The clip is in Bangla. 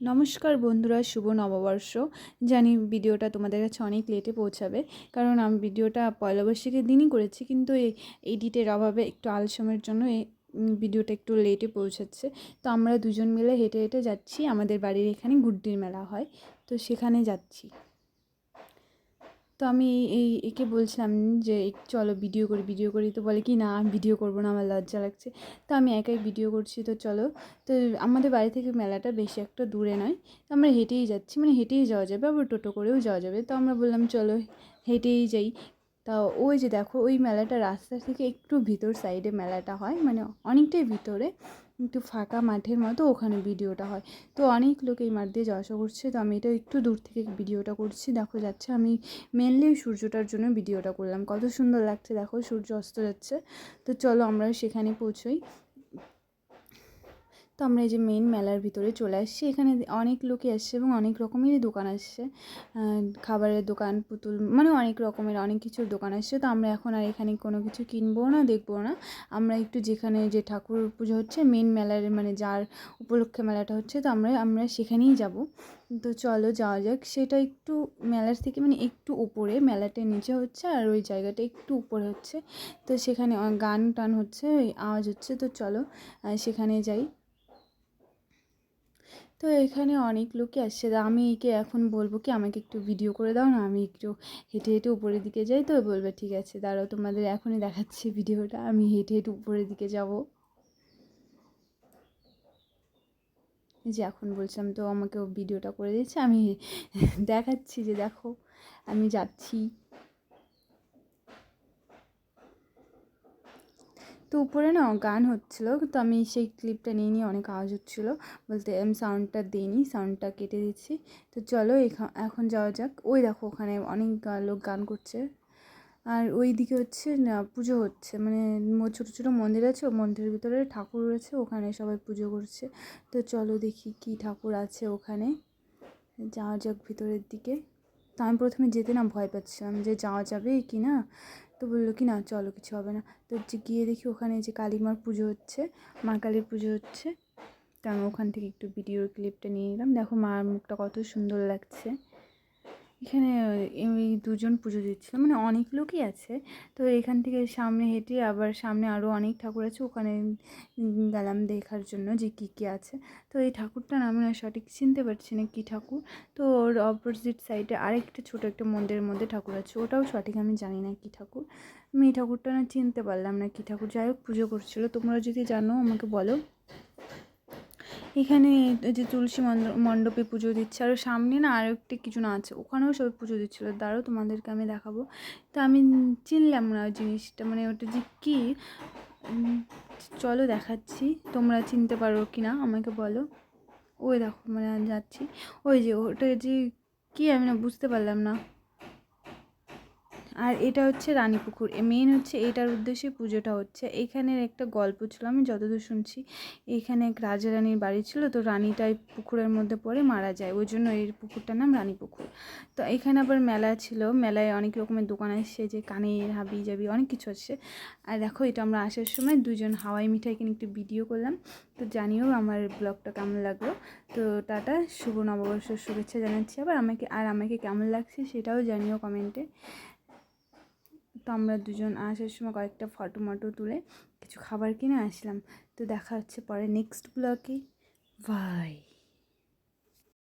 নমস্কার বন্ধুরা, শুভ নববর্ষ। জানি ভিডিওটা তোমাদের কাছে অনেক লেটে পৌঁছাবে, কারণ আমি ভিডিওটা পয়লা বৈশাখের দিনই করেছি, কিন্তু এই এডিটের অভাবে একটু আলসমের জন্য এই ভিডিওটা একটু লেটে পৌঁছাচ্ছে। তো আমরা দুজন মিলে হেঁটে হেঁটে যাচ্ছি, আমাদের বাড়ির এখানে গুড্ডির মেলা হয়, তো সেখানে যাচ্ছি। তো আমি এই, একে বলছিলাম যে চলো ভিডিও করি ভিডিও করি। তো বলে কি, না ভিডিও করব না, আমার লজ্জা লাগছে। তো আমি একাই ভিডিও করছি, তো চলো। তো আমাদের বাড়ি থেকে মেলাটা বেশি একটা দূরে নয়। তো আমরা হেঁটেই যাচ্ছি মানে হেঁটেই যাওয়া যাবে, আবার টোটো করেও যাওয়া যাবে। তো আমরা বললাম, চলো, হেঁটেই যাই। তা ওই যে দেখো, ওই মেলাটা রাস্তা থেকে একটু ভিতর সাইডে মেলাটা হয় মানে অনেকটাই ভিতরে। একটু ফাঁকা মাঠের মতো ওখানে ভিডিওটা হয়। তো অনেক লোক এই মাঠ দিয়ে যাওয়া আসা করছে। তো আমি এটা একটু দূর থেকে ভিডিওটা করছি। দেখো যাচ্ছে, আমি মেনলি সূর্যটার জন্য ভিডিওটা করলাম। কত সুন্দর লাগছে। দেখো সূর্য অস্ত যাচ্ছে। তো চলো আমরা সেখানে পৌঁছোই। তো আমরা এই যে মেন মেলার ভিতরে চলে আসছি। এখানে অনেক লোকই আসছে এবং অনেক রকমেরই দোকান আসছে। খাবারের দোকান, পুতুল মানে অনেক রকমের অনেক কিছুর দোকান আসছে। তো আমরা এখন আর এখানে কোনো কিছু কিনবো না, দেখব না। আমরা একটু যেখানে যে ঠাকুর পুজো হচ্ছে মেন মেলার মানে যার উপলক্ষে মেলাটা হচ্ছে, তো আমরা আমরা সেখানেই যাব। তো চলো যাওয়া যাক। সেটা একটু মেলার থেকে মানে একটু উপরে, মেলাটা নিচে হচ্ছে আর ওই জায়গাটা একটু উপরে হচ্ছে। তো সেখানে গান টান হচ্ছে, ওই আওয়াজ হচ্ছে। তো চলো সেখানে যাই। তো এখানে অনেক লোকই আসছে। আমি একে এখন বলব কি, আমাকে একটু ভিডিও করে দাও না, আমি একটু হেঁটে হেঁটে উপরের দিকে যাই তো, বলবে ঠিক আছে, দাঁড়াও তোমাদের এখনই দেখাচ্ছি ভিডিওটা আমি হেঁটে হেঁটে উপরের দিকে যাব। যে এখন বলছিলাম তো আমাকে ভিডিওটা করে দিচ্ছে আমি দেখাচ্ছি যে দেখো, আমি যাচ্ছি। তো উপরে না গান হচ্ছিল। তো আমি সেই ক্লিপটা নিয়ে নিয়ে অনেক আওয়াজ হচ্ছিল। বলতে আমি সাউন্ডটা দিইনি সাউন্ডটা কেটে দিচ্ছি। তো চলো এখা- এখন যাওয়া যাক। ওই দেখো ওখানে অনেক লোক গান করছে। আর ওই দিকে হচ্ছে পুজো হচ্ছে। মানে ছোটো ছোটো মন্দির আছে ও মন্দিরের ভিতরে ঠাকুর রয়েছে, ওখানে সবাই পুজো করছে। তো চলো দেখি কি ঠাকুর আছে ওখানে। যাওয়া যাক ভিতরের দিকে। তো আমি প্রথমে যেতে না ভয় পাচ্ছিলাম যে যাওয়া যাবে কি না। তো বলল কি, না, চলো, কিছু হবে না। তো হচ্ছে গিয়ে দেখি ওখানে যে কালীমার পুজো হচ্ছে, মা কালীর পুজো হচ্ছে। তো আমি ওখান থেকে একটু ভিডিওর ক্লিপটা নিয়ে নিলাম। দেখো মার মুখটা কত সুন্দর লাগছে। এখানে এই দুজন পুজো দিচ্ছিল মানে অনেক লোকই আছে। তো এখান থেকে সামনে হেঁটে আবার সামনে আরও অনেক ঠাকুর আছে, ওখানে গেলাম দেখার জন্য যে কী কী আছে। তো এই ঠাকুরটা না সঠিক চিনতে পারছি না কী ঠাকুর। তো ওর অপোজিট সাইডে আরেকটা ছোটো একটা মন্দিরের মধ্যে ঠাকুর আছে, ওটাও সঠিক, আমি জানি না কী ঠাকুর। আমি এই ঠাকুরটা না চিনতে পারলাম না কী ঠাকুর, যাই হোক পুজো করছিল। তোমরা যদি জানো, আমাকে বলো। এখানে যে তুলসী মণ্ডপে পুজো দিচ্ছে। আর সামনে না আরও একটি কিছু না আছে। ওখানেও সবাই পুজো দিচ্ছিল দাঁড়াও, তোমাদেরকে আমি দেখাবো। তো আমি চিনলাম না জিনিসটা। মানে ওটা যে কী? চলো দেখাচ্ছি। তোমরা চিনতে পারো কি না? আমাকে বলো। ওই দেখো মানে যাচ্ছি। ওই যে ওটা যে কী আমি না বুঝতে পারলাম না। আর এটা হচ্ছে রানীপুকুর মেন হচ্ছে এটার উদ্দেশ্যে পুজোটা হচ্ছে। এখানের একটা গল্প ছিল, আমি যতদূর শুনছি। এখানে এক রাজা রানীর বাড়ি ছিল, তো রানীটাই পুকুরের মধ্যে পড়ে মারা যায়। ওই জন্য এই পুকুরটার নাম রানী পুকুর। তো এখানে আবার মেলা ছিল, মেলায় অনেক রকমের দোকান আসছে, যে কানের, হাবি, জাবি, অনেক কিছু আসছে। আর দেখো, এটা আমরা আসার সময় দুজন হাওয়াই মিঠাই কিনে একটু ভিডিও করলাম। তো জানিও আমার ব্লগটা কেমন লাগল। তো টাটা, শুভ নববর্ষের শুভেচ্ছা জানাচ্ছি আবার। আমাকে, আর আমাকে কেমন লাগছে সেটাও জানিও কমেন্টে তো আমরা দুজন আসার সময় কয়েকটা ফটো মটো তুলে কিছু খাবার কিনে আসলাম। তো দেখা হচ্ছে পরে নেক্সট ব্লগে বাই